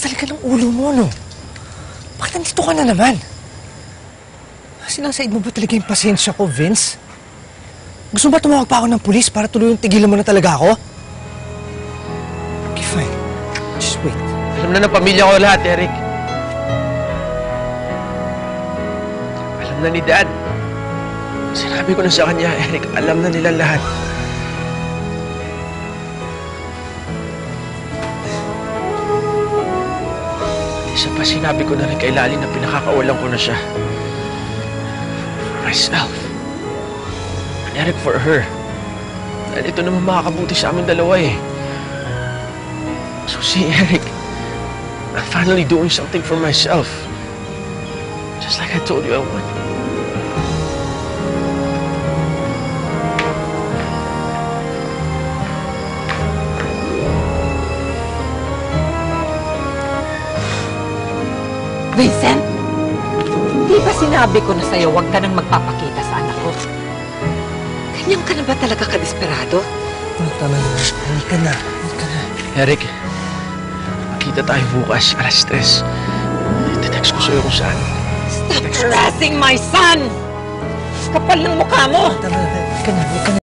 talaga ng ulo mo, no? Bakit nandito ka na naman? Sinasaid mo ba talaga yung pasensya ko, Vince? Gusto mo ba tumawag pa ako ng pulis para tuloy yung tigilan mo na talaga ako? Okay, fine. Just wait. Alam na ng pamilya ko lahat, Eric. Alam na ni Dad. Sinabi ko na sa kanya, Eric, alam na nila lahat. Isa pa sinabi ko na rin kay Lali na pinakakawalan ko na siya. For myself. And Eric, for her. Dahil ito naman makakabuti sa amin dalawa eh. So see, Eric, I'm finally doing something for myself. Just like I told you I would. Vincent, di ba sinabi ko na sa'yo huwag ka nang magpapakita sa anak ko? Ganyan ka na ba talaga kadesperado? Oh, tama na. Hindi ka na. Hindi ka na. Eric, makita tayo bukas, alas tres. Iti-text ko sa'yo kung saan. Stop harassing my son! Kapal ng mukha mo! Tama na. Hindi ka na. Hindi ka na.